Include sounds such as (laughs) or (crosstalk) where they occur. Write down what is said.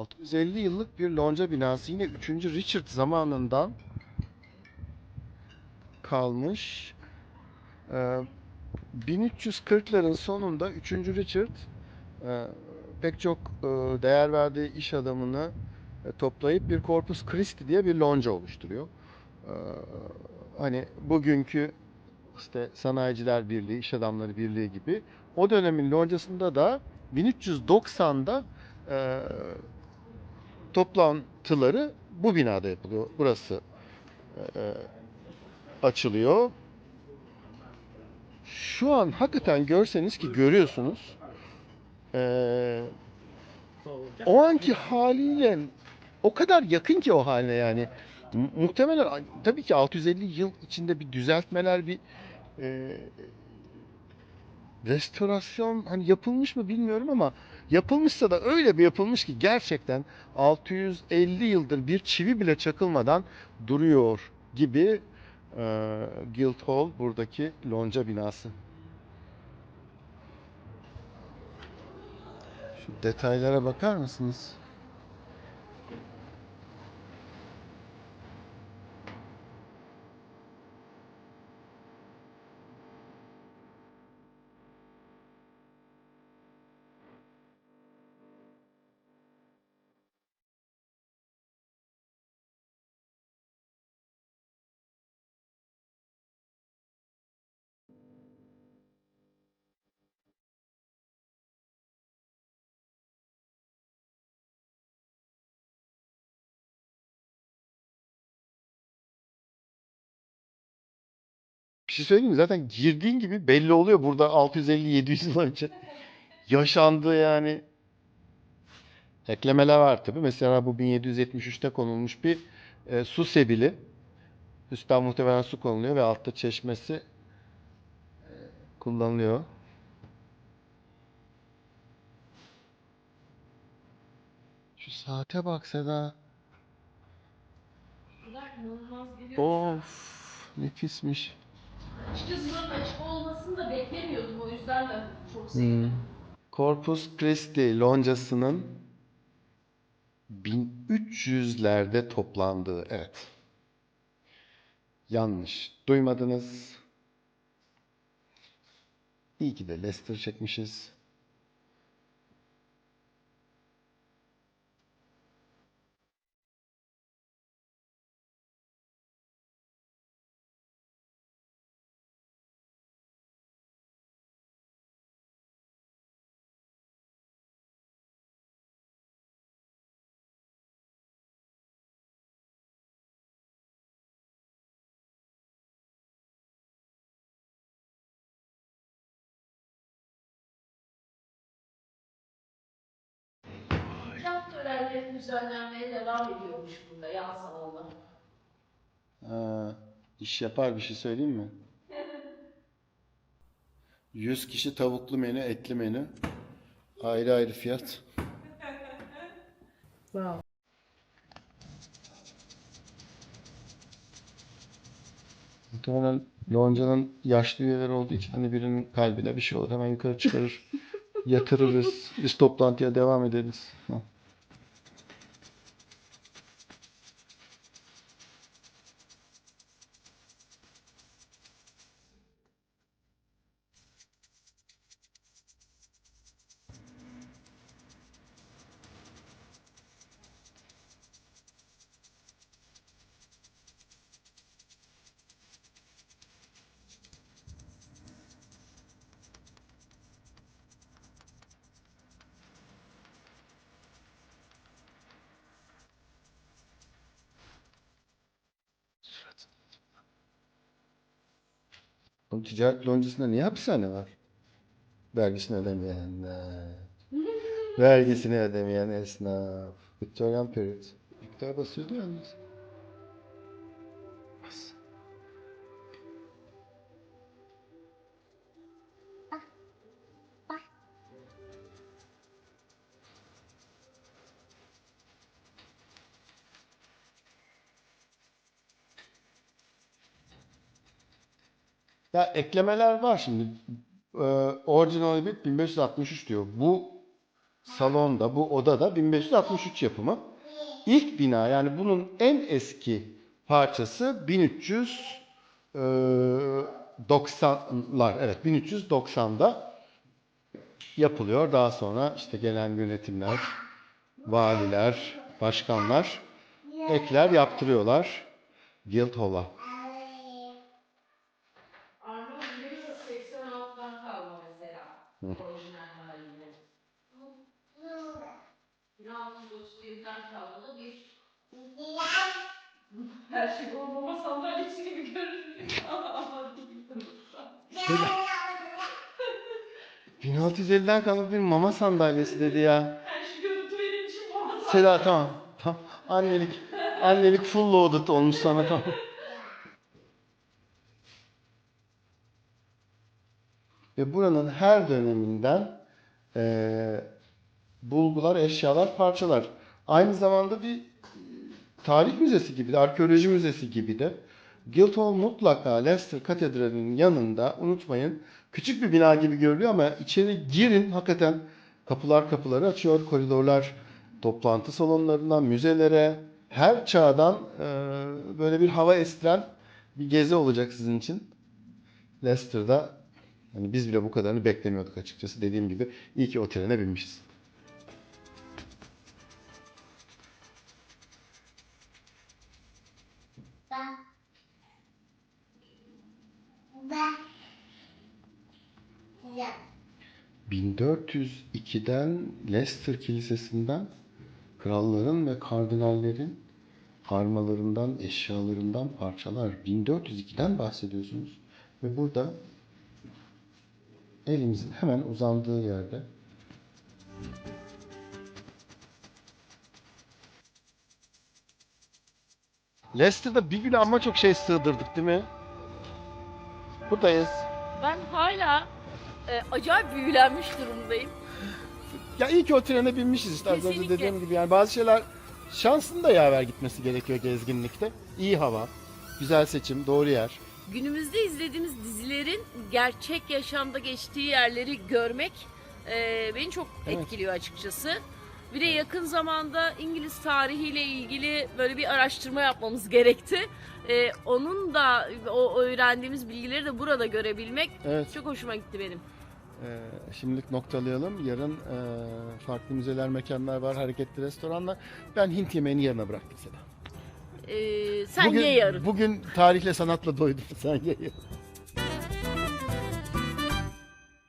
650 yıllık bir lonca binası yine 3. Richard zamanından kalmış. Ee, 1340'ların sonunda 3. Richard e, pek çok e, değer verdiği iş adamını e, toplayıp bir Corpus Christi diye bir lonca oluşturuyor. Ee, hani bugünkü işte Sanayiciler Birliği, İş Adamları Birliği gibi. O dönemin loncasında da 1390'da e, toplantıları bu binada yapılıyor. Burası e, açılıyor. Şu an hakikaten görseniz ki görüyorsunuz. e, o anki haliyle o kadar yakın ki o haline yani. Mu- Muhtemelen tabii ki 650 yıl içinde bir düzeltmeler, bir e, restorasyon hani yapılmış mı bilmiyorum ama yapılmışsa da öyle bir yapılmış ki gerçekten 650 yıldır bir çivi bile çakılmadan duruyor gibi e, Guildhall buradaki lonca binası. Şu detaylara bakar mısınız? Bir şey söyleyeyim mi? Zaten girdiğin gibi belli oluyor burada 650-700 yıl önce yaşandı yani. Eklemeler var tabii. Mesela bu 1773'te konulmuş bir e, su sebili. Üstten muhtemelen su konuluyor ve altta çeşmesi e, kullanılıyor. Şu saate bak Seda. Of, nefismiş. Açıkçası açık olmasını da beklemiyordum. O yüzden de çok Hmm. sevindim. Corpus Christi loncasının 1300'lerde toplandığı, evet. Yanlış. Duymadınız. İyi ki de Leicester çekmişiz. Törenleri düzenlenmeye devam ediyormuş burada yan salonda. İş yapar bir şey söyleyeyim mi? (laughs) 100 kişi tavuklu menü, etli menü. Ayrı ayrı fiyat. Muhtemelen loncanın yaşlı üyeleri olduğu için hani birinin kalbine bir şey olur. Hemen yukarı çıkarır. (laughs) yatırırız. Biz toplantıya devam ederiz. Oğlum ticaret loncasında niye hapishane var? Vergisini ödemeyenler. (laughs) Vergisini ödemeyen esnaf. Victorian period. Victor basıyordu yalnız. Ya eklemeler var şimdi. Ee, orijinal bit 1563 diyor. Bu salonda, bu oda da 1563 yapımı. İlk bina yani bunun en eski parçası 1390'lar. Evet 1390'da yapılıyor. Daha sonra işte gelen yönetimler, valiler, başkanlar ekler yaptırıyorlar Guildhall'a. Orijinal halinde. 1637'den kalma bir her şey o mama sandalyesi gibi görünüyor. Ama değil. 1650'den kalma bir mama sandalyesi dedi ya. Her şey görüntü benim için mama sandalyesi. Seda tamam. Tamam. Annelik annelik full loaded olmuş sana tamam. Ve buranın her döneminden eee, bulgular, eşyalar, parçalar. Aynı zamanda bir e, tarih müzesi gibi de, arkeoloji müzesi gibi de. Guildhall mutlaka Leicester Katedrali'nin yanında unutmayın. Küçük bir bina gibi görülüyor ama içeri girin hakikaten kapılar kapıları açıyor. Koridorlar toplantı salonlarından müzelere her çağdan e, böyle bir hava estiren bir gezi olacak sizin için. Leicester'da hani biz bile bu kadarını beklemiyorduk açıkçası. Dediğim gibi iyi ki o trene binmişiz. Ya. 1402'den Leicester Kilisesi'nden kralların ve kardinallerin armalarından, eşyalarından parçalar. 1402'den bahsediyorsunuz. Ve burada elimizin hemen uzandığı yerde Leicester'da bir güne ama çok şey sığdırdık değil mi? Buradayız. Ben hala e, acayip büyülenmiş durumdayım. Ya iyi ki o trene binmişiz işte az önce Kesinlikle. dediğim gibi. Yani bazı şeyler şansın da yaver gitmesi gerekiyor gezginlikte. İyi hava, güzel seçim, doğru yer. Günümüzde izlediğimiz dizilerin gerçek yaşamda geçtiği yerleri görmek e, beni çok Evet. etkiliyor açıkçası. Bir de yakın zamanda İngiliz tarihiyle ilgili böyle bir araştırma yapmamız gerekti. E, onun da o öğrendiğimiz bilgileri de burada görebilmek Evet. çok hoşuma gitti benim. Ee, şimdilik noktalayalım. Yarın e, farklı müzeler, mekanlar var, hareketli restoranlar. Ben Hint yemeğini yarına bıraktım Seda. E, sen bugün, ye yarın. Bugün tarihle sanatla doydum. (laughs) Sen ye yarın.